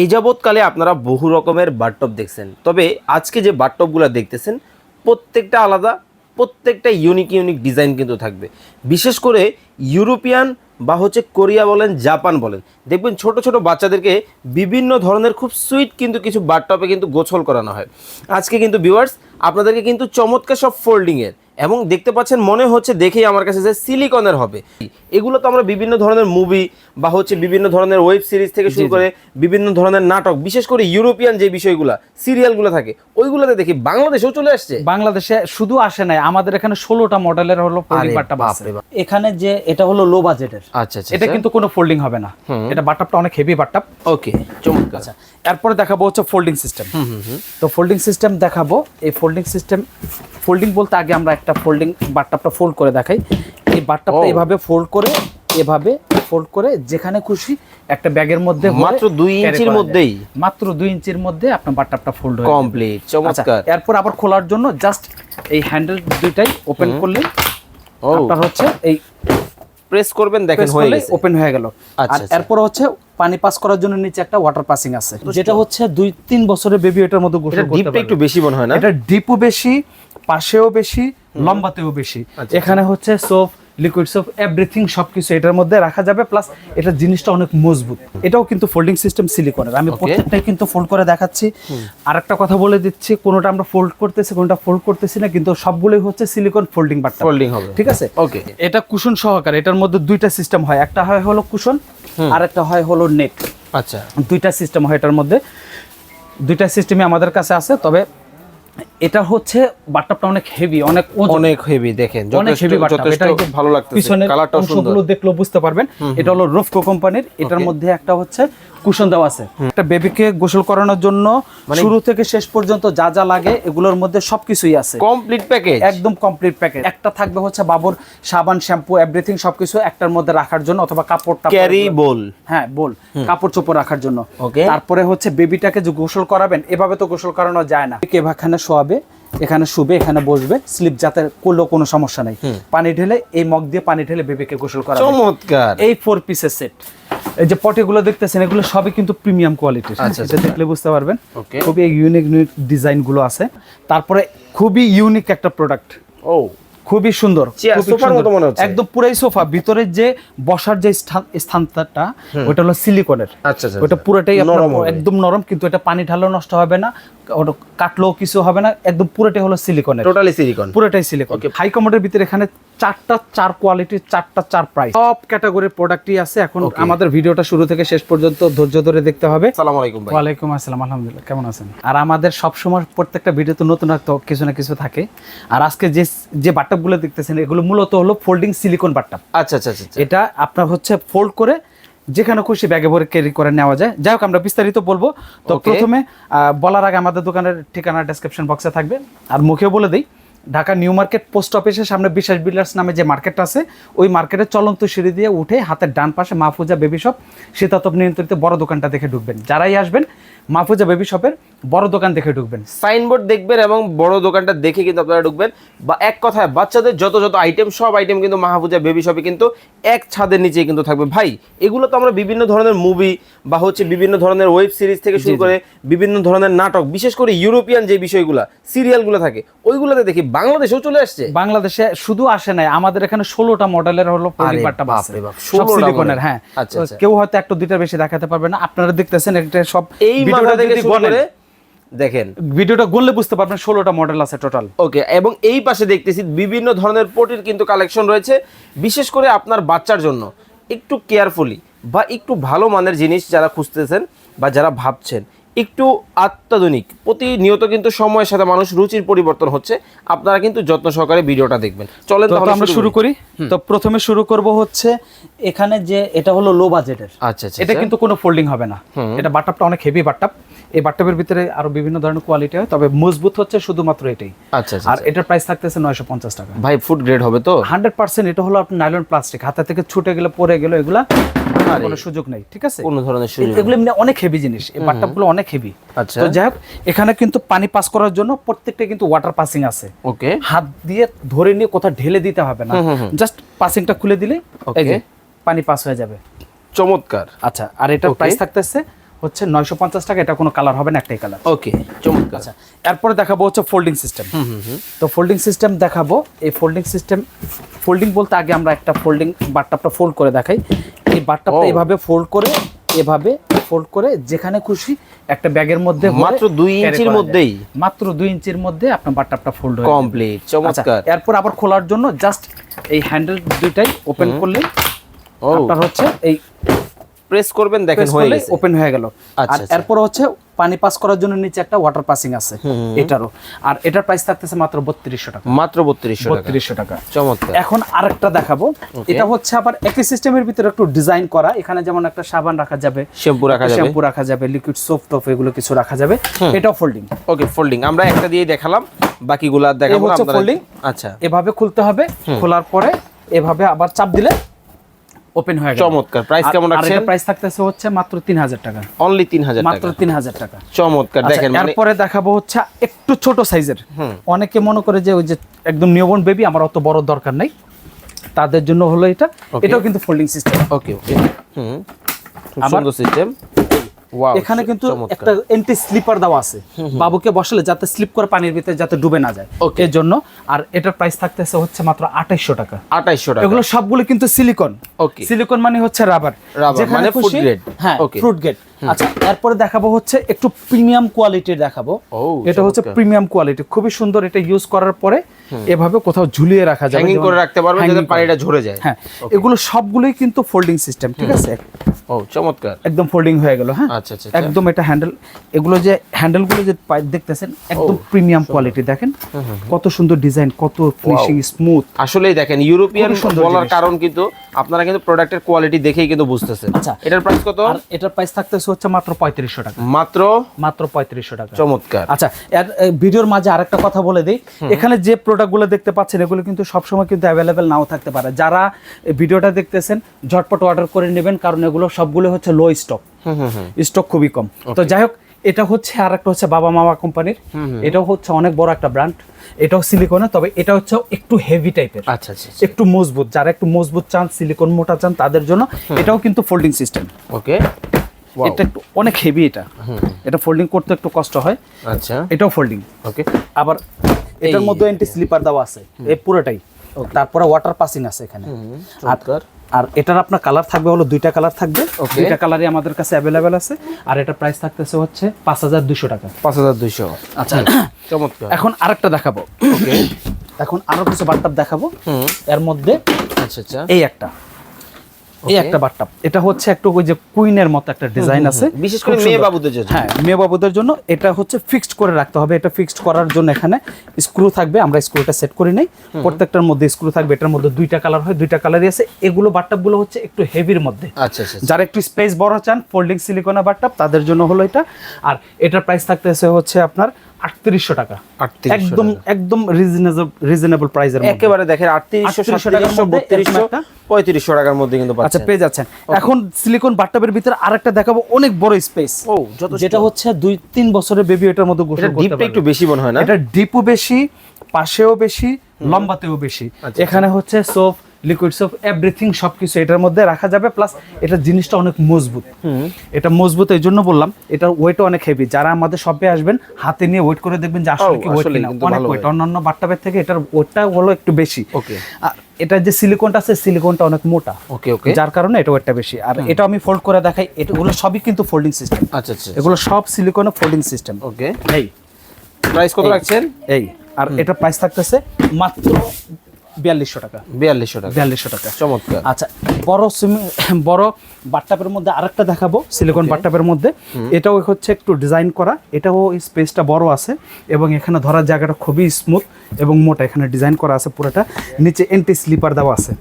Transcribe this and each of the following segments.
এই যাবৎকালে আপনারা বহু রকমের বাথটব দেখছেন। তবে আজকে যে বাথটবগুলো দেখতেছেন, প্রত্যেকটা আলাদা, প্রত্যেকটা ইউনিক ইউনিক ডিজাইন কিন্তু থাকবে। বিশেষ করে ইউরোপিয়ান বা হচ্ছে কোরিয়া বলেন, জাপান বলেন, দেখবেন ছোট ছোট বাচ্চাদেরকে বিভিন্ন ধরনের খুব সুইট কিন্তু কিছু বাথটবে কিন্তু গোছল করানো হয়। আজকে কিন্তু ভিউয়ার্স আপনাদেরকে কিন্তু চমৎকার সব ফোল্ডিংয়ের এবং দেখতে পাচ্ছেন মনে হচ্ছে দেখেই আমার কাছে যে সিলিকনের হবে। এগুলো তো আমরা বিভিন্ন ধরনের মুভি বা হচ্ছে বিভিন্ন ধরনের ওয়েব সিরিজ থেকে শুরু করে বিভিন্ন ধরনের নাটক বিশেষ করে ইউরোপিয়ান যে বিষয়গুলো সিরিয়ালগুলো থাকে ওইগুলোতে দেখি বাংলাদেশেও চলে আসছে। বাংলাদেশে শুধু আসে নাই আমাদের এখানে ষোলোটা মডেলের হলো। এখানে যে এটা হলো লো বাজেটের আচ্ছা আচ্ছা এটা কিন্তু কোনো ফোল্ডিং হবে না। এটা বাট্টাপটা অনেক হেভি বাট্টাপ ওকে চমৎকার। আচ্ছা। এরপরে দেখাবো হচ্ছে ফোল্ডিং সিস্টেম তো ফোল্ডিং সিস্টেম দেখাবো। এই ফোল্ডিং সিস্টেম ফোল্ডিং বলতে আগে আমরা একটা ফোল্ডিং বাট্টাপটা ফোল্ড করে দেখাই। এই বাট্টাপটা। এভাবে ফোল্ড করে এভাবে ফোল্ড করে যেখানে খুশি একটা ব্যাগের মধ্যে মাত্র দুই ইঞ্চির মধ্যেই? মাত্র দুই ইঞ্চির মধ্যে আপনার বাট্টাপটা ফোল্ড হয়ে। কমপ্লিট আচ্ছা চমৎকার। এরপর আবার খোলার জন্য জাস্ট এই হ্যান্ডেল দুইটাই ওপেন করলে ও। আপনার হচ্ছে এই প্রেস করবেন দেখেন হয়ে গেছে। ওপেন হয়ে গেল। আচ্ছা, আর আচ্ছা। এরপর হচ্ছে পানি পাস করার জন্য নিচে একটা ওয়াটার পাসিং আছে। যেটা হচ্ছে দুই তিন বছরের বেবি এটার মধ্যে গোসল করতে ডিপটা একটু বেশি মনে হয় না? এটা ডিপও বেশি পাশেও বেশি লম্বাতেও বেশি। আচ্ছা, এখানে হচ্ছে সোপ লিকুইড সোপ এভরিথিং সবকিছু এটার মধ্যে রাখা যাবে প্লাস এটা জিনিসটা অনেক মজবুত। এটাও কিন্তু ফোল্ডিং সিস্টেম সিলিকনের আমি প্রত্যেকটাই কিন্তু ফোল্ড করে দেখাচ্ছি। আর একটা কথা বলে দিচ্ছি কোনোটা আমরা ফোল্ড করতেছি কোনোটা ফোল্ড করতেছি না কিন্তু সবগুলোই হচ্ছে সিলিকন ফোল্ডিং বাট্টা ফোল্ডিং হবে। ঠিক আছে? ওকে এটা কুশন সহকারে এটার মধ্যে দুইটা সিস্টেম হয়। একটা হয় হলো কুশন আর একটা হয় হলো নেট আচ্ছা। দুইটা সিস্টেম হয় এটার মধ্যে। দুইটা সিস্টেমই আমাদের কাছে আছে তবে এটা হচ্ছে বাট্টাপটা অনেক হেভি অনেক অনেক হেভি দেখেন অনেক যথেষ্ট হেভি বাট্টাপ। এটা খুব ভালো লাগতেছে পিছনের কালারটাও সুন্দর। দেখলেও বুঝতে পারবেন। এটা হলো রফকো কোম্পানির এটার মধ্যে একটা হচ্ছে কুশন দেওয়া আছে। একটা বেবিকে গোসল করানোর জন্য মানে শুরু থেকে শেষ পর্যন্ত যা যা লাগে এগুলোর মধ্যে সবকিছুই আছে। কমপ্লিট প্যাকেজ একদম কমপ্লিট প্যাকেজ একটা থাকবে হচ্ছে বাবুর সাবান শ্যাম্পু এভরিথিং সবকিছু একটার মধ্যে রাখার জন্য অথবা কাপড় ক্যারি বল হ্যাঁ বল কাপড় চোপড় রাখার জন্য। Okay. তারপরে হচ্ছে বেবিটাকে যে গোসল করাবেন এভাবে তো গোসল করানো যায় না। কে এখানে শোয়াবে এখানে শুবে এখানে বসবে স্লিপ যাতে করলেও কোনো সমস্যা নাই। পানি ঢেলে এই মগ দিয়ে পানি ঢেলে বেবিকে গোসল করা চমৎকার। এই ফোর পিসের সেট এই যে পটিগুলো দেখতেছেন এগুলো সবই কিন্তু প্রিমিয়াম কোয়ালিটির আচ্ছা, এটা দেখলে বুঝতে পারবেন। খুবই ইউনিক ইউনিক ডিজাইনগুলো আছে। তারপরে খুবই ইউনিক একটা প্রোডাক্ট ও। খুবই সুন্দর। মনে। একদম পুরাই সোফা। ভিতরের যে বসার যে স্থান- স্থানটা ওটা হলো সিলিকনের আচ্ছা আচ্ছা ওটা পুরোটাই নরম একদম নরম কিন্তু এটা পানি ঢাললেও নষ্ট হবে না ওটা কাটলেও কিছু হবে না একদম পুরোটাই হলো সিলিকনের টোটালি সিলিকন পুরোটাই সিলিকন হাই কমোডের ভিতরে এখানে চারটা চার কোয়ালিটির চারটা চার প্রাইস সব ক্যাটাগরির প্রোডাক্টই আছে। এখন আমাদের ভিডিওটা শুরু থেকে শেষ পর্যন্ত ধৈর্য ধরে দেখতে হবে। আসসালামু আলাইকুম ভাই। ওয়ালাইকুম আসসালাম আলহামদুলিল্লাহ। কেমন আছেন? আর আমাদের সবসময় প্রত্যেকটা ভিডিওতে নতুন একটা কিছু না কিছু থাকে। আর আজকে যে যে বাট্টাপগুলো দেখতেছেন এগুলো মূলত হলো ফোল্ডিং সিলিকন বাট্টাপ আচ্ছা আচ্ছা আচ্ছা এটা আপনার হচ্ছে ফোল্ড করে যেখানে খুশি ব্যাগে ভরে ক্যারি করে নেওয়া যায়। যাই হোক আমরা বিস্তারিত বলব। তো প্রথমে বলার আগে আমাদের দোকানের ঠিকানা ডেসক্রিপশন বক্সে থাকবে। আর মুখেও বলে দিই ঢাকা নিউ মার্কেট পোস্ট অফিসের সামনে বিশ্বাস বিল্ডার্স নামে যে মার্কেটটা আছে ওই মার্কেটের চলন্ত সিঁড়ি দিয়ে উঠে হাতের ডান পাশে মাহফুজা বেবি শপ শীতাতপ নিয়ন্ত্রিত বড় দোকানটা দেখে ঢুকবেন। যারাই আসবেন মাহফুজা বেবি শপের বড় দোকান দেখে ঢুকবেন। সাইনবোর্ড দেখবেন এবং বড় দোকানটা দেখে কিন্তু আপনারা ঢুকবেন। বা এক কথায় বাচ্চাদের যত যত আইটেম সব আইটেম কিন্তু মাহফুজা বেবি শপে কিন্তু এক ছাদের নিচে কিন্তু থাকবে। ভাই এগুলো তো আমরা বিভিন্ন ধরনের মুভি বা হচ্ছে বিভিন্ন ধরনের ওয়েব সিরিজ থেকে শুরু করে বিভিন্ন ধরনের নাটক বিশেষ করে ইউরোপিয়ান যে বিষয়গুলো সিরিয়ালগুলো থাকে ওইগুলোতে দেখি বাংলাদেশেও চলে আসছে? বাংলাদেশে শুধু আসে নাই আমাদের এখানে ষোলোটা মডেলের হলো বাপ, সব সিলিকনের হ্যাঁ। আচ্ছা, আচ্ছা। কেউ হয়তো একটা দুইটা বেশি দেখাতে পারবে না আপনারা দেখতেছেন এটা সব এই ভিডিওটা মাথা থেকে যদি বলেন, দেখেন। ভিডিওটা গুনলে বুঝতে পারবেন ষোলোটা মডেল আছে টোটাল ওকে এবং এই পাশে দেখতেছি বিভিন্ন ধরনের পটির কিন্তু কালেকশন রয়েছে বিশেষ করে আপনার বাচ্চার জন্য। একটু কেয়ারফুলি বা একটু ভালো মানের জিনিস যারা খুঁজতেছেন বা যারা ভাবছেন একটু অত্যাধুনিক প্রতিনিয়ত কিন্তু সময়ের সাথে মানুষ রুচির পরিবর্তন হচ্ছে। আপনারা কিন্তু যত্ন সহকারে ভিডিওটা দেখবেন। চলেন তাহলে আমরা শুরু করি। তো প্রথমে শুরু করব হচ্ছে এখানে যে এটা হলো লো বাজেটের আচ্ছা আচ্ছা এটা কিন্তু কোনো ফোল্ডিং হবে না। এটা বাট্টাপটা অনেক হেভি বাট্টাপ। এই বাট্টাপের ভিতরে আরও বিভিন্ন ধরনের কোয়ালিটি হয় তবে মজবুত হচ্ছে শুধুমাত্র এটাই। আচ্ছা আচ্ছা আর এটার প্রাইস থাকতেছে নয়শো পঞ্চাশ টাকা। ভাই ফুড গ্রেড হবে তো? হান্ড্রেড পার্সেন্ট এটা হলো আপনার নাইলন প্লাস্টিক হাতে থেকে ছুটে গেলে পড়ে গেলে এগুলা। কোনো সুযোগ নেই ঠিক আছে? কোনো ধরনের সুযোগ এগুলো অনেক হেভি জিনিস এই বাট্টাপগুলো অনেক হেভি আচ্ছা। তো যাই হোক এখানে কিন্তু পানি পাস করার জন্য প্রত্যেকটা কিন্তু ওয়াটার পাসিং আছে। ওকে। হাত দিয়ে ধরে নিয়ে কোথাও ঢেলে দিতে হবে না। জাস্ট পাসিংটা খুলে দিলে Okay. পানি পাস হয়ে যাবে। চমৎকার। আচ্ছা আর Okay. প্রাইস থাকতেছে হচ্ছে নয়শো পঞ্চাশ টাকা এটা কোনো কালার হবে না একটাই কালার ওকে চমৎকার। আচ্ছা এরপরে দেখাবো হচ্ছে ফোল্ডিং সিস্টেম তো ফোল্ডিং সিস্টেম দেখাবো এই ফোল্ডিং সিস্টেম ফোল্ডিং বলতে আগে আমরা একটা ফোল্ডিং বাটটাপটা ফোল্ড করে দেখাই। এই বাটটাপটা এভাবে ফোল্ড করে এভাবে ফোল্ড করে যেখানে খুশি একটা ব্যাগের মধ্যে মাত্র দুই ইঞ্চির মধ্যেই? মাত্র দুই ইঞ্চির মধ্যে আপনার বাটটাপটা ফোল্ড হয়ে কমপ্লিট আচ্ছা চমৎকার। এরপর আবার খোলার জন্য জাস্ট এই হ্যান্ডেল দুইটাই ওপেন করলে আপনার হচ্ছে এই প্রেস করবেন দেখেন হয়ে গেছে। ওপেন হয়ে গেল। আচ্ছা, আর আচ্ছা। এরপর হচ্ছে পানি পাস করার জন্য নিচে একটা ওয়াটার পাসিং আছে। এটারও। আর এটার প্রাইস থাকতেছে মাত্র বত্রিশশো টাকা। মাত্র বত্রিশশো বত্রিশশো টাকা। চমৎকার। এখন আরেকটা দেখাবো। এটা হচ্ছে আবার একই সিস্টেমের ভিতরে একটু ডিজাইন করা। এখানে যেমন একটা সাবান রাখা যাবে শ্যাম্পু রাখা যাবে। শ্যাম্পু রাখা যাবে লিকুইড সোপ টোপ এগুলো কিছু রাখা যাবে। এটাও ফোল্ডিং ওকে ফোল্ডিং আমরা একটা দিয়ে দেখালাম। বাকিগুলো দেখাবো আপনারা- folding? আচ্ছা। এভাবে খুলতে হবে। খোলার পরে এভাবে আবার চাপ দিলে ওপেন হয়ে গেল। চমৎকার। প্রাইস কেমন রাখছেন? প্রাইস থাকতেছে হচ্ছে মাত্র তিন হাজার টাকা। অনলি 3000 টাকা মাত্র টাকা। তিন হাজার টাকা। চমৎকার। আচ্ছা, দেখেন মানে এরপরে দেখাবো হচ্ছে একটু ছোট সাইজের অনেকে মনে করে যে ওই যে একদম নিউবর্ন বেবি আমার অত বড় দরকার নাই। তাদের জন্য হলো এটা। এটাও কিন্তু ফোল্ডিং সিস্টেম ওকে ওকে হুম। সুন্দর সিস্টেম এখানে কিন্তু একটা এন্টি স্লিপার দেওয়া আছে। বাবুকে বসালে যাতে স্লিপ করে পানির ভিতরে যাতে ডুবে না যায়. এর জন্য আর এটার প্রাইস থাকতেছে হচ্ছে মাত্র আঠাইশশো টাকা। 2800 টাকা। এগুলো সবগুলো কিন্তু সিলিকন ওকে সিলিকন মানে হচ্ছে রাবার Rubber, মানে food grade. হ্যাঁ Okay. ফ্রুট গ্রেড আচ্ছা এরপরে দেখাবো হচ্ছে একটু প্রিমিয়াম কোয়ালিটির দেখাবো। এটা হচ্ছে প্রিমিয়াম কোয়ালিটি খুবই সুন্দর এটা ইউজ করার পরে এভাবে কোথাও ঝুলিয়ে রাখা যাবে হ্যাঙ্গিং করে রাখতে পারবেন যাতে। পানিটা ঝরে যায়। হ্যাঁ এগুলো সবগুলোই কিন্তু ফোল্ডিং সিস্টেম ঠিক আছে? ও চমৎকার। একদম ফোল্ডিং হয়ে গেল হ্যাঁ? আচ্ছা, আচ্ছা, আচ্ছা। একদম এটা হ্যান্ডেল এগুলো যে হ্যান্ডেলগুলো যে দেখতেছেন একদম প্রিমিয়াম কোয়ালিটি দেখেন? কত সুন্দর ডিজাইন কত ফিনিশিং স্মুথ আসলেই দেখেন ইউরোপিয়ান বলার কারণ কিন্তু আপনারা কিন্তু প্রোডাক্টের কোয়ালিটি দেখেই কিন্তু বুঝতেছেন। আচ্ছা। এটার প্রাইস কত? আর এটার প্রাইস থাকতেছে হচ্ছে মাত্র পঁয়ত্রিশশো টাকা। মাত্র? মাত্র পঁয়ত্রিশশো টাকা। চমৎকার। আচ্ছা এর ভিডিওর মাঝে আরেকটা কথা বলে দেই। এখানে যে প্রোডাক্টগুলো দেখতে পাচ্ছেন এগুলো কিন্তু সবসময় কিন্তু অ্যাভেলেবেল নাও থাকতে পারে। যারা ভিডিওটা দেখতেছেন ঝটপট অর্ডার করে নেবেন কারণ এগুলো সবগুলো হচ্ছে লো স্টক স্টক খুবই কম। তো যাই হোক এটা হচ্ছে আর একটা হচ্ছে বাবা মামা কোম্পানির এটাও হচ্ছে অনেক বড় একটা ব্র্যান্ড এটাও সিলিকনে তবে এটা হচ্ছে একটু হেভি টাইপের আচ্ছা আচ্ছা একটু মজবুত। যারা একটু মজবুত চান সিলিকন মোটা চান তাদের জন্য এটাও কিন্তু ফোল্ডিং সিস্টেম ওকে এটা একটু অনেক হেভি এটা। এটা ফোল্ডিং করতে একটু কষ্ট হয়। আচ্ছা। এটাও ফোল্ডিং ওকে আবার এটার মধ্যে এন্টি স্লিপার দেওয়া আছে। এই পুরোটাই। তারপরে ওয়াটার পাসিং আছে এখানে। আর আর এটার আপনার কালার থাকবে হলো দুইটা কালার থাকবে। দুইটা কালারই আমাদের কাছে অ্যাভেলেবেল আছে। আর এটা প্রাইস থাকতেছে হচ্ছে পাঁচ হাজার দুশো টাকা। পাঁচ হাজার দুইশো। আচ্ছা। চমৎকার। এখন আরেকটা দেখাবো। এখন আরও কিছু বাট্টাপ দেখাবো। এর মধ্যে আচ্ছা আচ্ছা। এই একটা। এই একটা বাট্টাপ এটা হচ্ছে একটু ওই যে কুইনের মতো একটা ডিজাইন আছে। বিশেষ করে মেয়ে বাবুদের জন্য। হ্যাঁ মেয়ে বাবুদের জন্য। এটা হচ্ছে ফিক্সড করে রাখতে হবে। এটা ফিক্সড করার জন্য এখানে স্ক্রু থাকবে। আমরা স্ক্রুটা সেট করি নাই। প্রত্যেকটার মধ্যে স্ক্রু থাকবে। এটার মধ্যে দুইটা কালার হয় দুইটা কালারই আছে। এগুলো বাট্টাপগুলো হচ্ছে একটু হেভির মধ্যে। আচ্ছা আচ্ছা যারা একটু স্পেস বড় চান ফোল্ডিং সিলিকনা বাট্টাপ তাদের জন্য হলো এটা। আর এটার প্রাইস থাকতেছে হচ্ছে আপনার আটত্রিশশো টাকা। একদম একদম রিজনেবল রিজনেবল প্রাইসের একেবারে দেখেন আটত্রিশশো 3800 টাকার সাতত্রিশশো মধ্যে বত্রিশশো পঁয়ত্রিশশো টাকার মধ্যে কিন্তু আচ্ছা পেয়ে যাচ্ছেন। এখন সিলিকন ভিতরে আরেকটা দেখাবো অনেক বড় স্পেস ও যেটা হচ্ছে দুই তিন বছরের বেবি এটার মধ্যে গোসল ডিপটা একটু বেশি মনে হয় না? এটা ডিপও বেশি পাশেও বেশি লম্বাতেও বেশি। আচ্ছা, এখানে হচ্ছে সোপ লিকুইড সোপ এভরিথিং সবকিছু এটার মধ্যে রাখা যাবে প্লাস এটা জিনিসটা অনেক মজবুত। এটা মজবুত এই জন্য বললাম এটার ওয়েটও অনেক হেভি যারা আমাদের শপে আসবেন হাতে নিয়ে ওয়েট করে দেখবেন যে আসলে কি ওয়েট কিনা। অনেক ওয়েট অন্যান্য বাট্টাবের থেকে এটার ওয়েটটা হলো একটু বেশি। Okay. আর এটা যে সিলিকনটা আছে সিলিকনটা অনেক মোটা। ওকে ওকে যার কারণে এটা ওয়েটটা বেশি। আর এটা আমি ফোল্ড করে দেখাই এগুলো সবই কিন্তু ফোল্ডিং সিস্টেম আচ্ছা আচ্ছা এগুলো সব সিলিকনে ফোল্ডিং সিস্টেম ওকে এই। প্রাইস কত রাখছেন এই। আর এটা প্রাইস থাকতেছে মাত্র বিয়াল্লিশশো টাকা। বিয়াল্লিশশো টাকা। বিয়াল্লিশশো টাকা। চমৎকার। আচ্ছা বড় বড় বাট্টাপের মধ্যে আরেকটা দেখাবো সিলিকন বাট্টাপের মধ্যে। এটাও হচ্ছে একটু ডিজাইন করা। এটাও স্পেসটা বড় আছে এবং এখানে ধরার জায়গাটা খুবই স্মুথ এবং মোটা। এখানে ডিজাইন করা আছে পুরোটা। নিচে এন্টি স্লিপার দেওয়া আছে।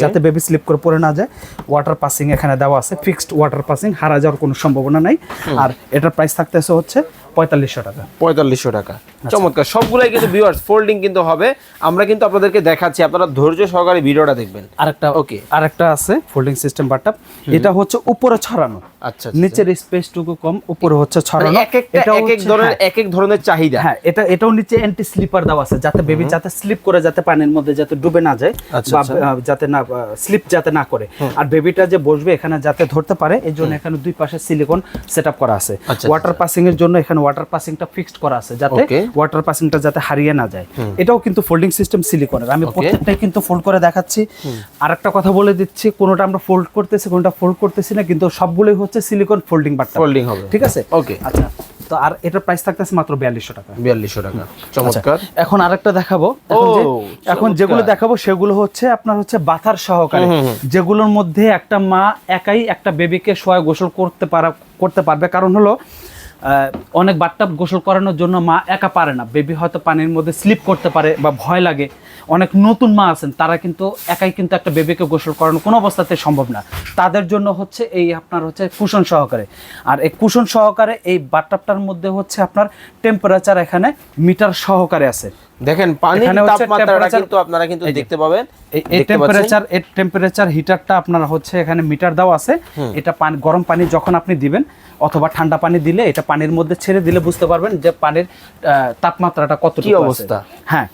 যাতে বেবি স্লিপ করে পড়ে না যায়। ওয়াটার পাসিং এখানে দেওয়া আছে। ফিক্সড ওয়াটার পাসিং হারা যাওয়ার কোনো সম্ভাবনা নাই। আর এটার প্রাইস থাকতেছে হচ্ছে পঁয়তাল্লিশশো টাকা। পঁয়তাল্লিশশো টাকা। চমৎকার। সবগুলাই কিন্তু ভিউয়ার্স ফোল্ডিং কিন্তু হবে। আমরা কিন্তু আপনাদেরকে দেখাচ্ছি আপনারা ধৈর্য সহকারে ভিডিওটা দেখবেন। আরেকটা ওকে আরেকটা আছে ফোল্ডিং সিস্টেম বাট্টাপ এটা হচ্ছে উপরে ছড়ানো। আচ্ছা নিচের স্পেসটুকু কম উপরে হচ্ছে ছড়ানো। এক একটা এক এক ধরনের হ্যাঁ, এক এক ধরনের চাহিদা। হ্যাঁ এটা এটাও নিচে অ্যান্টি স্লিপার দেওয়া আছে যাতে বেবি যাতে স্লিপ করে যাতে পানির মধ্যে যাতে ডুবে না যায় আচ্ছা, বা আচ্ছা। যাতে না স্লিপ যাতে না করে। আর বেবিটা যে বসবে এখানে যাতে ধরতে পারে এই জন্য এখানে দুই পাশে সিলিকন সেট করা আছে। আচ্ছা, ওয়াটার পাসিং এর জন্য এখানে ওয়াটার পাসিংটা ফিক্সড করা আছে যাতে. ওয়াটার পাসিংটা যাতে হারিয়ে না যায়। এটাও কিন্তু ফোল্ডিং সিস্টেম সিলিকনের আমি প্রত্যেকটাই কিন্তু ফোল্ড করে দেখাচ্ছি। আর একটা কথা বলে দিচ্ছি কোনোটা আমরা ফোল্ড করতেছি কোনোটা ফোল্ড করতেছি না কিন্তু সবগুলোই হচ্ছে সিলিকন ফোল্ডিং বাট্টা ফোল্ডিং হবে। ঠিক আছে? Okay. আচ্ছা তো আর এটার প্রাইস থাকতেছে মাত্র বিয়াল্লিশশো টাকা। বিয়াল্লিশশো টাকা। চমৎকার। এখন আরেকটা দেখাবো। এখন। যেগুলো দেখাবো সেগুলো হচ্ছে আপনার হচ্ছে বাথার সহকারে। যেগুলোর মধ্যে একটা মা একাই একটা বেবিকে শোয়া গোসল করতে পারা করতে পারবে। কারণ হলো অনেক বাট্টা গোসল করানোর জন্য মা একা পারে না। বেবি হয়তো পানির মধ্যে স্লিপ করতে পারে বা ভয় লাগে। অনেক নতুন মা আছেন তারা কিন্তু একাই কিন্তু একটা বেবিকে গোসল করানো কোনো অবস্থাতে সম্ভব না। তাদের জন্য হচ্ছে এই আপনার হচ্ছে কুশন সহকারে। আর এই কুশন সহকারে এই বাট্টাপটার মধ্যে হচ্ছে আপনার টেম্পারেচার এখানে মিটার সহকারে আছে। দেখেন পানির তাপমাত্রাটা কিন্তু আপনারা কিন্তু দেখতে পাবেন। এই-? টেম্পারেচার এই টেম্পারেচার হিটারটা আপনার হচ্ছে এখানে মিটার দাও আছে। এটা পানি গরম পানি যখন আপনি দিবেন অথবা ঠান্ডা পানি দিলে এটা পানির মধ্যে ছেড়ে দিলে বুঝতে পারবেন যে পানির আহ, তাপমাত্রাটা কতটুকু কি অবস্থা? হ্যাঁ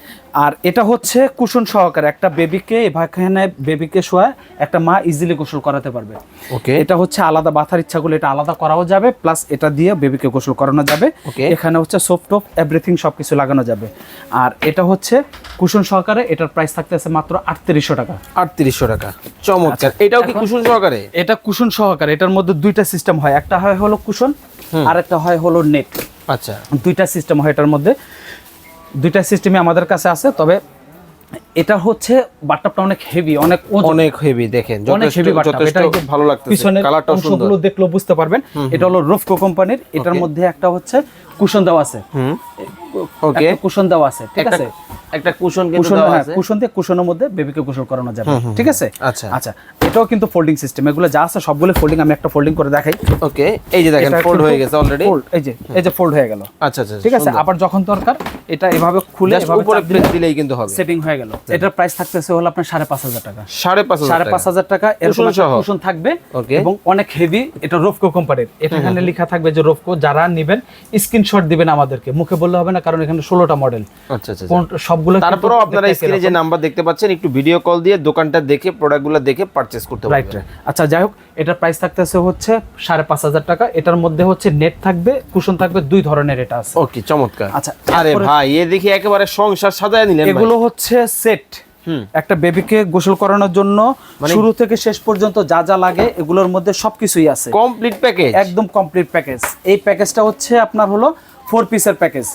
আর এটা হচ্ছে কুশন সহকারে একটা বেবিকে এখানে বেবিকে শোয়া একটা মা ইজিলি গোসল করাতে পারবে। ওকে। এটা হচ্ছে আলাদা বাথার ইচ্ছা করলে এটা আলাদা করাও যাবে প্লাস এটা দিয়ে বেবিকে গোসল করানো যাবে. এখানে হচ্ছে সোপ টোপ এভরিথিং সবকিছু লাগানো যাবে। আর এটা হচ্ছে কুশন সহকারে এটার প্রাইস থাকতেছে মাত্র আটত্রিশশো টাকা। আটত্রিশশো টাকা। চমৎকার। আচ্ছা, এটাও কি কুশন সহকারে? এটা কুশন সহকারে এটার মধ্যে দুইটা সিস্টেম হয়। একটা হয় হলো কুশন আর একটা হয় হলো নেট আচ্ছা। দুইটা সিস্টেম হয় এটার মধ্যে। দুইটা সিস্টেমই আমাদের কাছে আছে তবে এটা হচ্ছে বাট্টাপটা অনেক হেভি অনেক অনেক হেভি দেখেন অনেক হেভি বাট্টাপ এটা ভালো লাগতেছে। পিছনের অংশগুলো দেখলেও বুঝতে পারবেন। এটা হলো রুফকো কোম্পানির এটার মধ্যে একটা হচ্ছে কুশন দেওয়া আছে। হুম। ওকে একটা কুশন দেওয়া আছে ঠিক আছে? একটা কুশন কিন্তু কুশন দেওয়া হ্যাঁ আছে। কুশন দিয়ে কুশনের মধ্যে বেবিকে গোসল করানো যাবে ঠিক আছে? আচ্ছা। আচ্ছা এটাও কিন্তু ফোল্ডিং সিস্টেম এগুলো যা আছে সবগুলো ফোল্ডিং আমি একটা ফোল্ডিং করে দেখাই। ওকে এই যে দেখেন ফোল্ড হয়ে গেছে অলরেডি fold, এই যে এই যে ফোল্ড হয়ে গেল। আচ্ছা আচ্ছা ঠিক আছে? আবার যখন দরকার এটা এভাবে খুলে উপরে প্রেস দিলেই কিন্তু হবে। সেটিং হয়ে গেল। এটার প্রাইস থাকতেছে হলো আপনার টাকা। টাকা। এরকম কুশন থাকবে এবং অনেক হেভি এটা রোফকো কোম্পানির এখানে লেখা থাকবে যে রোফকো যারা নেবেন স্ক্রিনশট দিবেন আমাদেরকে। মুখে বললে হবে না কারণ এখানে ষোলোটা মডেল আচ্ছা আচ্ছা আচ্ছা। সবগুলো তারপরেও আপনারা স্ক্রিনে যে নাম্বার দেখতে পাচ্ছেন একটু ভিডিও কল দিয়ে দোকানটা দেখে প্রোডাক্টগুলো দেখে পারচেজ করতে পারবেন। আচ্ছা যাই হোক এটার প্রাইস থাকতেছে হচ্ছে সাড়ে পাঁচ হাজার টাকা। এটার মধ্যে হচ্ছে নেট থাকবে কুশন থাকবে দুই ধরনের এটা আছে। ওকে চমৎকার। আচ্ছা, আরে ভাই এ দেখি একেবারে সংসার সাজায় নিলেন এগুলো হচ্ছে সেট একটা বেবিকে গোসল করানোর জন্য মানে- শুরু থেকে শেষ পর্যন্ত যা যা লাগে এগুলোর মধ্যে সবকিছুই আছে। কমপ্লিট প্যাকেজ একদম কমপ্লিট প্যাকেজ এই প্যাকেজটা হচ্ছে আপনার হলো ফোর পিসের প্যাকেজ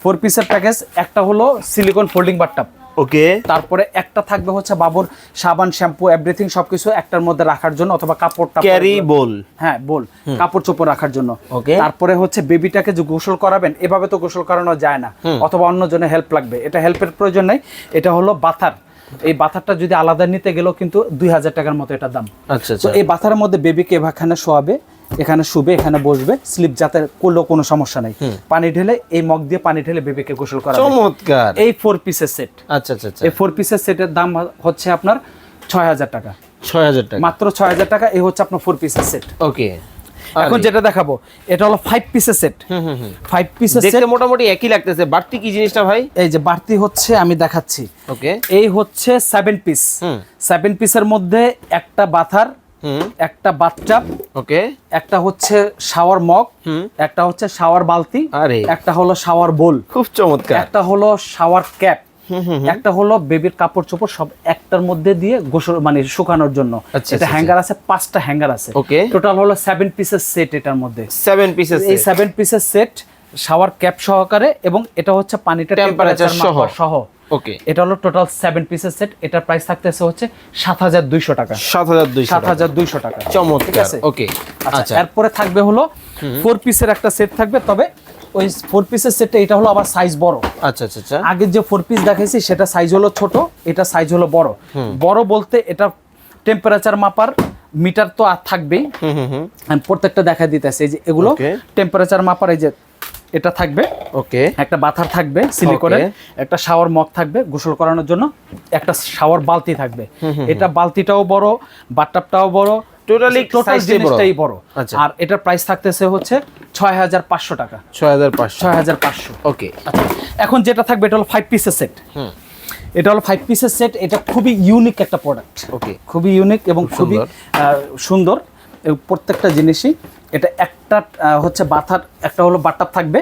ফোর পিসের প্যাকেজ একটা হলো সিলিকন ফোল্ডিং বাট্টাপ ওকে। তারপরে একটা থাকবে হচ্ছে বাবুর সাবান শ্যাম্পু এভরিথিং সবকিছু একটার মধ্যে রাখার জন্য অথবা কাপড়টা ক্যারি বল হ্যাঁ বল কাপড় চোপড় রাখার জন্য। Okay. তারপরে হচ্ছে বেবিটাকে যে গোসল করাবেন এভাবে তো গোসল করানো যায় না। অথবা অন্য জনের হেল্প লাগবে। এটা হেল্পের প্রয়োজন নাই। এটা হলো বাথার। এই বাথারটা যদি আলাদা নিতে গেলেও কিন্তু দুই হাজার টাকার মতো এটা দাম। আচ্ছা আচ্ছা। এই বাথারের মধ্যে বেবিকে এখানে শোয়াবে? এখানে শুবে এখানে বসবে স্লিপ যাতে করলেও কোনো সমস্যা নেই। পানি ঢেলে এই মগ দিয়ে পানি ঢেলে বেবিকে গোসল করা চমৎকার। এই ফোর পিসের সেট আচ্ছা আচ্ছা এই ফোর পিসের সেটের দাম হচ্ছে আপনার ছয় হাজার টাকা। ছয় হাজার টাকা। মাত্র ছয় হাজার টাকা এই হচ্ছে আপনার ফোর পিসের সেট ওকে। এখন যেটা দেখাবো এটা হলো ফাইভ পিসের সেট ফাইভ পিসের সেট মোটামুটি একই লাগতেছে। বাড়তি কি জিনিসটা ভাই? এই যে বাড়তি হচ্ছে আমি দেখাচ্ছি। ওকে। এই হচ্ছে সেভেন পিস। সেভেন পিসের মধ্যে একটা বাথার একটা বাথটাব ওকে। একটা হচ্ছে শাওয়ার মগ একটা হচ্ছে শাওয়ার বালতি আরে। একটা হলো শাওয়ার বোল খুব চমৎকার। একটা হলো শাওয়ার ক্যাপ একটা হলো বেবির কাপড় চোপড় সব একটার মধ্যে দিয়ে গোসল মানে শুকানোর জন্য। আচ্ছা, এটা আচ্ছা, হ্যাঙ্গার আছে পাঁচটা হ্যাঙ্গার আছে। Okay. টোটাল হলো সেভেন পিসের সেট এটার মধ্যে। সেভেন পিসেস এই সেভেন পিসের সেট শাওয়ার ক্যাপ সহকারে এবং এটা হচ্ছে পানিটা টেম্পারেচার সহ। সহ। ওকে এটা হলো টোটাল সেভেন পিসের সেট এটার প্রাইস থাকতেছে হচ্ছে সাত হাজার দুইশো টাকা। সাত হাজার দুইশো সাত হাজার দুইশো টাকা। চমৎকার। ঠিক আছে? ওকে আচ্ছা আচ্ছা। এরপরে থাকবে হলো ফোর পিসের একটা সেট থাকবে তবে ওই ফোর পিসের সেটটা এটা হলো আবার সাইজ বড়। আচ্ছা আচ্ছা আচ্ছা। আগের যে ফোর পিস দেখাইছি সেটা সাইজ হলো ছোট এটা সাইজ হলো বড়। বড় বলতে এটা টেম্পারেচার মাপার মিটার তো আর থাকবেই। আমি প্রত্যেকটা দেখা দিতেছি এই যে এগুলো টেম্পারেচার মাপার এই যে এটা থাকবে। ওকে। একটা বাথার থাকবে সিলিকনের. একটা শাওয়ার মগ থাকবে গোসল করানোর জন্য। একটা শাওয়ার বালতি থাকবে। এটা বালতিটাও বড় বাথটাবটাও বড় টোটাল বড়। জিনিসটাই বড়। আচ্ছা। আর এটার প্রাইস থাকতেছে হচ্ছে ছয় হাজার পাঁচশো টাকা। ছয় হাজার পাঁচশো। ছয় হাজার পাঁচশো। ওকে। আচ্ছা এখন যেটা থাকবে এটা হলো ফাইভ পিসের সেট হুম। এটা হলো ফাইভ পিসের সেট এটা খুবই ইউনিক একটা প্রোডাক্ট ওকে। খুবই ইউনিক এবং খুবই সুন্দর। প্রত্যেকটা জিনিসই এটা একটা হচ্ছে বাথার একটা হলো বাটার থাকবে।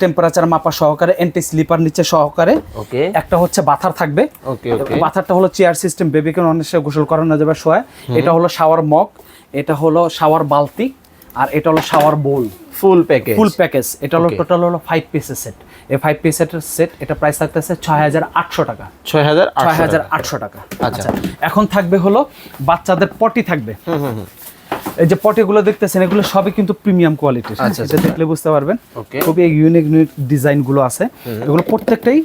টেম্পারেচার মাপা সহকারে এন্টি স্লিপার নিচে সহকারে। ওকে। একটা হচ্ছে বাথার থাকবে। ওকে ওকে। বাথারটা হলো চেয়ার সিস্টেম বেবিকে অনেক গোসল করানো যাবে শোয় এটা হলো শাওয়ার মগ এটা হলো শাওয়ার বালতি আর এটা হলো shower bowl full package full package এটা হলো টোটাল হলো ফাইভ পিসের সেট এই ফাইভ পিসের সেট এটা প্রাইস থাকতেছে ছয় হাজার আটশো টাকা। ছয় হাজার ছয় হাজার আটশো টাকা। আচ্ছা। আচ্ছা এখন থাকবে হলো বাচ্চাদের পটি থাকবে। এই যে পটিগুলো দেখতেছেন এগুলো সবই কিন্তু প্রিমিয়াম কোয়ালিটির আচ্ছা, এটা দেখলে বুঝতে পারবেন। খুবই ইউনিক ইউনিক ডিজাইনগুলো আছে। এগুলো প্রত্যেকটাই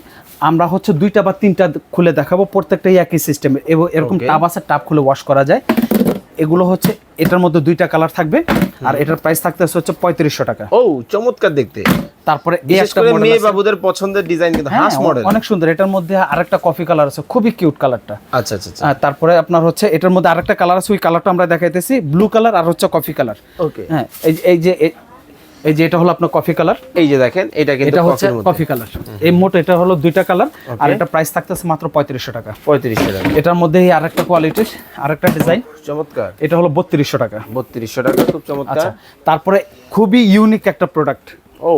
আমরা হচ্ছে দুইটা বা তিনটা খুলে দেখাবো প্রত্যেকটাই একই সিস্টেম এবং এরকম. টাব আছে টাব খুলে ওয়াশ করা যায়। এগুলো হচ্ছে এটার মধ্যে দুইটা কালার থাকবে আর এটার প্রাইস থাকতে হচ্ছে পঁয়ত্রিশশো টাকা। ও চমৎকার দেখতে। তারপরে এই একটা মেয়ে বাবুদের পছন্দের ডিজাইন কিন্তু হাঁস মডেল অনেক সুন্দর। এটার মধ্যে আরেকটা কফি কালার আছে খুবই কিউট কালারটা আচ্ছা আচ্ছা আচ্ছা। আর তারপরে আপনার হচ্ছে এটার মধ্যে আরেকটা কালার আছে ওই কালারটা আমরা দেখাইতেছি ব্লু কালার আর হচ্ছে কফি কালার ওকে হ্যাঁ এই যে- এই যে এটা হলো আপনার কফি কালার এই যে দেখেন এটা কিন্তু এটা হচ্ছে কফি কালার এই মোট এটা হলো দুইটা কালার আর. এটা প্রাইস থাকতেছে মাত্র পঁয়ত্রিশশো টাকা। পঁয়ত্রিশশো টাকা। এটার মধ্যে এই আরেকটা কোয়ালিটির আরেকটা ডিজাইন চমৎকার। এটা হলো বত্রিশশো টাকা। বত্রিশশো টাকা খুব চমৎকার। আচ্ছা তারপরে খুবই ইউনিক একটা প্রোডাক্ট ও।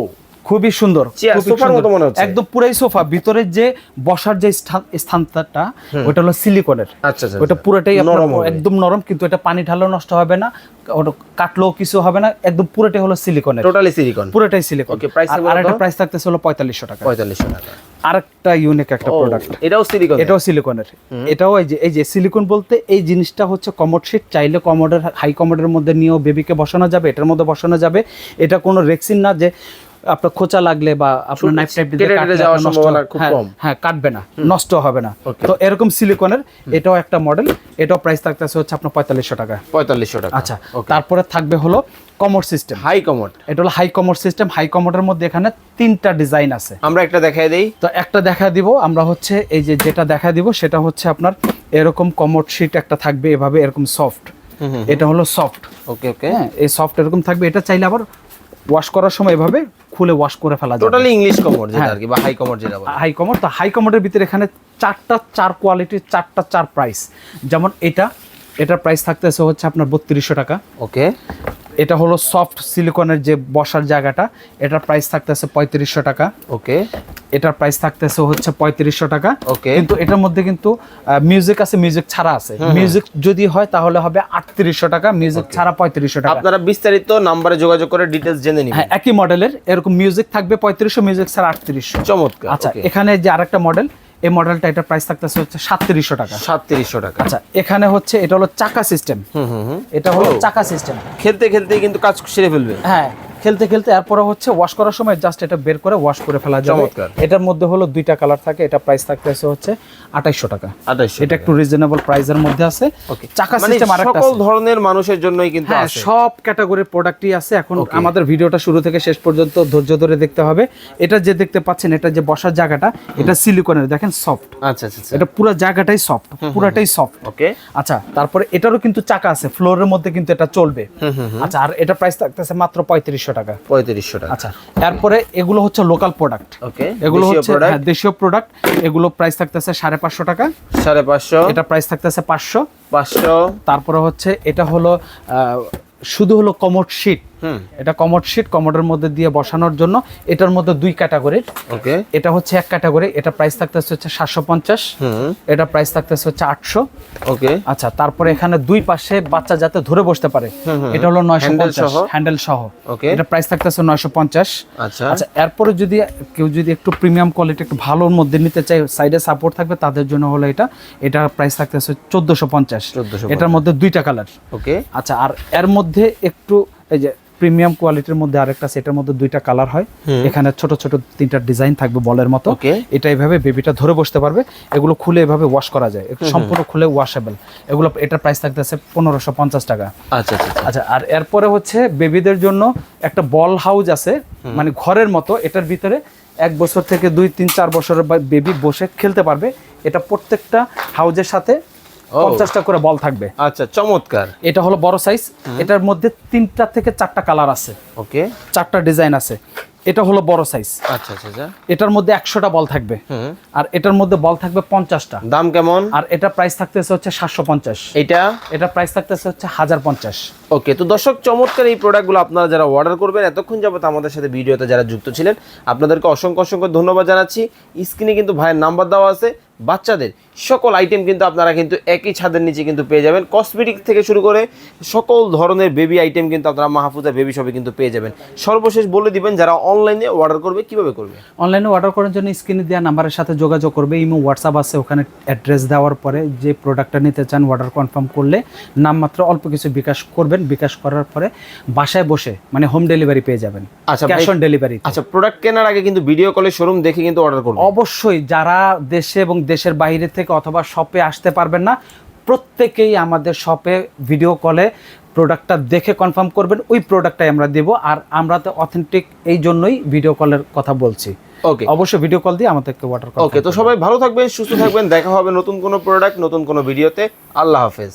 খুবই সুন্দর সোফার। মতো মনে হচ্ছে। একদম পুরাই সোফা ভিতরের যে বসার যে স্থানটা ওটা হলো সিলিকনের। আচ্ছা আচ্ছা ওটা পুরোটাই। একদম নরম কিন্তু এটা পানি ঢাললেও নষ্ট হবে না ওটা কাটলেও কিছু হবে না একদম পুরোটাই হলো সিলিকনের। টোটালি সিলিকন পুরোটাই সিলিকন price আর প্রাইস থাকতেছে হলো পঁয়তাল্লিশশো টাকা। পঁয়তাল্লিশশো টাকা। আরেকটা ইউনিক একটা প্রোডাক্ট এটাও সিলিকন এটাও সিলিকনের এটাও এই যে এই যে সিলিকন বলতে এই জিনিসটা হচ্ছে কমোড শিট চাইলে কমোডের হাই কমোডের মধ্যে নিয়েও বেবিকে বসানো যাবে এটার মধ্যে বসানো যাবে। এটা কোনো রেক্সিন না যে আপনার খোঁচা লাগলে বা আপনার নাইফ টাইপ কেটে টেটে যাওয়ার সম্ভাবনা খুব কম। হ্যাঁ কাটবে না নষ্ট হবে না। তো এরকম সিলিকনের এটাও একটা মডেল এটাও প্রাইস থাকতেছে হচ্ছে আপনার পঁয়তাল্লিশশো টাকা। পঁয়তাল্লিশশো টাকা। আচ্ছা তারপরে থাকবে হলো কমোড সিস্টেম হাই কমোড এটা হলো হাই কমোড সিস্টেম হাই কমোডের মধ্যে এখানে তিনটা ডিজাইন আছে। আমরা একটা দেখাই দেই। তো একটা দেখা দিব আমরা হচ্ছে এই যে যেটা দেখা দিব সেটা হচ্ছে আপনার এরকম কমোড শিট একটা থাকবে এভাবে এরকম সফট এটা হলো সফট ওকে ওকে হ্যাঁ এই সফট এরকম থাকবে এটা চাইলে আবার ওয়াশ করার সময় এভাবে খুলে ওয়াশ করে ফেলা যায় টোটালি ইংলিশ কমোড যেটা হ্যাঁ। আর কি বা হাই কমোড যেটা বলে। হাই কমোড তো হাই কমোডের ভিতরে এখানে চারটা চার কোয়ালিটি চারটা চার প্রাইস যেমন এটা এটার প্রাইস থাকতেছে হচ্ছে আপনার বত্রিশশো টাকা। ওকে এটা হলো সফট সিলিকনের যে বসার জায়গাটা এটার প্রাইস থাকতেছে পঁয়ত্রিশশো টাকা। ওকে এটার প্রাইস থাকতেছে হচ্ছে পঁয়ত্রিশশো টাকা। ওকে কিন্তু এটার মধ্যে কিন্তু মিউজিক আছে মিউজিক ছাড়া আছে। মিউজিক যদি হয় তাহলে হবে আটত্রিশশো টাকা মিউজিক ছাড়া পঁয়ত্রিশশো টাকা। আপনারা বিস্তারিত নাম্বারে যোগাযোগ করে ডিটেলস জেনে নিন হ্যাঁ একই মডেলের এরকম মিউজিক থাকবে পঁয়ত্রিশশো মিউজিক ছাড়া আটত্রিশশো। চমৎকার আচ্ছা এখানে যে আরেকটা মডেল এই মডেলটা এটা প্রাইস থাকতেছে হচ্ছে সাতত্রিশশো টাকা। সাতত্রিশশো টাকা। আচ্ছা এখানে হচ্ছে এটা হলো চাকা সিস্টেম হুম হুম হুম। এটা হলো চাকা সিস্টেম খেলতে খেলতে কিন্তু কাজ সেরে ফেলবে। হ্যাঁ খেলতে খেলতে এরপরে হচ্ছে ওয়াশ করার সময় জাস্ট এটা বের করে ওয়াশ করে ফেলা যাবে। এটার মধ্যে হলো দুইটা কালার থাকে এটা প্রাইস থাকতেছে হচ্ছে আঠাইশশো টাকা। আঠাইশশো এটা একটু রিজনেবল প্রাইসের মধ্যে আছে। চাকা মানে সিস্টেম আরেকটা সকল ধরনের মানুষের জন্যই কিন্তু হ্যাঁ সব ক্যাটাগরির প্রোডাক্টই আছে। এখন আমাদের ভিডিওটা শুরু থেকে শেষ পর্যন্ত ধৈর্য ধরে দেখতে হবে। এটা যে দেখতে পাচ্ছেন এটা যে বসার জায়গাটা এটা সিলিকনের দেখেন সফট আচ্ছা আচ্ছা আচ্ছা। এটা পুরো জায়গাটাই সফট পুরাটাই সফট ওকে আচ্ছা তারপরে এটারও কিন্তু চাকা আছে। ফ্লোরের মধ্যে কিন্তু এটা চলবে। আচ্ছা আর এটা প্রাইস থাকতেছে মাত্র পঁয়ত্রিশশো টাকা। পঁয়ত্রিশশো টাকা। আচ্ছা তারপরে এগুলো হচ্ছে লোকাল প্রোডাক্ট ওকে এগুলো হচ্ছে হ্যাঁ, দেশীয় প্রোডাক্ট এগুলো প্রাইস থাকতেছে সাড়ে পাঁচশো টাকা। সাড়ে পাঁচশো। এটা প্রাইস থাকতেছে পাঁচশো। পাঁচশো। তারপরে হচ্ছে এটা হলো আহ, শুধু হলো কমোড শিট এটা কমোড শিট কমোডের মধ্যে দিয়ে বসানোর জন্য। এটার মধ্যে দুই ক্যাটাগরির ওকে এটা হচ্ছে এক ক্যাটাগরি এটা প্রাইস থাকতেছে হচ্ছে সাতশো পঞ্চাশ। হুম। এটা প্রাইস থাকতেছে হচ্ছে আটশো। ওকে আচ্ছা তারপরে এখানে দুই পাশে বাচ্চা যাতে ধরে বসতে পারে এটা হলো নয়শো পঞ্চাশ। সহ? হ্যান্ডেল সহ। Okay. এটা প্রাইস থাকতেছে নয়শো পঞ্চাশ। আচ্ছা। আচ্ছা এরপরে যদি কেউ যদি একটু প্রিমিয়াম কোয়ালিটি একটু ভালোর মধ্যে নিতে চাই সাইডে সাপোর্ট থাকবে তাদের জন্য হলো এটা। এটা প্রাইস থাকতেছে চোদ্দোশো পঞ্চাশ। 1450 এটার মধ্যে দুইটা কালার ওকে আচ্ছা আর এর মধ্যে একটু এই যে প্রিমিয়াম কোয়ালিটির মধ্যে আরেকটা সেটার মধ্যে দুইটা কালার হয়। এখানে ছোট ছোট তিনটা ডিজাইন থাকবে বলের মতো। এটা এইভাবে বেবিটা ধরে বসতে পারবে। এগুলো খুলে এভাবে ওয়াশ করা যায়। সম্পূর্ণ খুলে ওয়াশেবল এগুলো এটার প্রাইস থাকতেছে পনেরোশো পঞ্চাশ টাকা। আচ্ছা আচ্ছা আচ্ছা। আচ্ছা আর এরপরে হচ্ছে বেবিদের জন্য একটা বল হাউস আছে। মানে ঘরের মতো। এটার ভিতরে এক বছর থেকে দুই তিন চার বছরের বেবি বসে খেলতে পারবে। এটা প্রত্যেকটা হাউজের সাথে। পঞ্চাশটা করে বল থাকবে। আচ্ছা চমৎকার। এটা হলো বড় সাইজ এটার মধ্যে তিনটা থেকে চারটা কালার আছে। ওকে। চারটা ডিজাইন আছে। এটা হলো বড় সাইজ আচ্ছা আচ্ছা আচ্ছা। এটার মধ্যে একশোটা বল থাকবে। আর এটার মধ্যে বল থাকবে পঞ্চাশটা। দাম কেমন? আর এটা প্রাইস থাকতেছে হচ্ছে সাতশো পঞ্চাশ। এটা? এটা প্রাইস থাকতেছে হচ্ছে হাজার পঞ্চাশ। ওকে তো দর্শক চমৎকার এই প্রোডাক্টগুলো আপনারা যারা অর্ডার করবেন এতক্ষণ যাবত আমাদের সাথে ভিডিওতে যারা যুক্ত ছিলেন আপনাদেরকে অসংখ্য অসংখ্য ধন্যবাদ জানাচ্ছি। স্ক্রিনে কিন্তু ভাইয়ের নাম্বার দেওয়া আছে। বাচ্চাদের সকল আইটেম কিন্তু আপনারা কিন্তু একই ছাদের নিচে কিন্তু পেয়ে যাবেন। কসমেটিক থেকে শুরু করে সকল ধরনের বেবি আইটেম কিন্তু আপনারা মাহফুজা বেবি শপে কিন্তু পেয়ে যাবেন। সর্বশেষ বলে দিবেন যারা অনলাইনে অর্ডার করবে কীভাবে করবে? অনলাইনে অর্ডার করার জন্য স্ক্রিনে দেওয়া নাম্বারের সাথে যোগাযোগ করবে। ইমো হোয়াটসঅ্যাপ আছে ওখানে অ্যাড্রেস দেওয়ার পরে যে প্রোডাক্টটা নিতে চান অর্ডার কনফার্ম করলে নামমাত্র অল্প কিছু বিকাশ করবেন। বিকাশ করার পরে বাসায় বসে মানে হোম ডেলিভারি পেয়ে যাবেন। আচ্ছা, ক্যাশ অন ডেলিভারি আচ্ছা প্রোডাক্ট কেনার আগে কিন্তু ভিডিও কলে শোরুম দেখে কিন্তু অর্ডার করবে অবশ্যই যারা দেশে এবং দেশের বাইরে থেকে অথবা শপে আসতে পারবেন না। প্রত্যেকেই আমাদের শপে ভিডিও কলে প্রোডাক্টটা দেখে কনফার্ম করবেন ওই প্রোডাক্টটাই আমরা দেব। আর আমরা তো অথেন্টিক এই জন্যই ভিডিও কলের কথা বলছি। ওকে অবশ্যই ভিডিও কল দিয়ে আমাদেরকে ওয়াটার ওকে তো সবাই ভালো থাকবেন সুস্থ থাকবেন দেখা হবে নতুন কোনো প্রোডাক্ট নতুন কোনো ভিডিওতে আল্লাহ হাফেজ।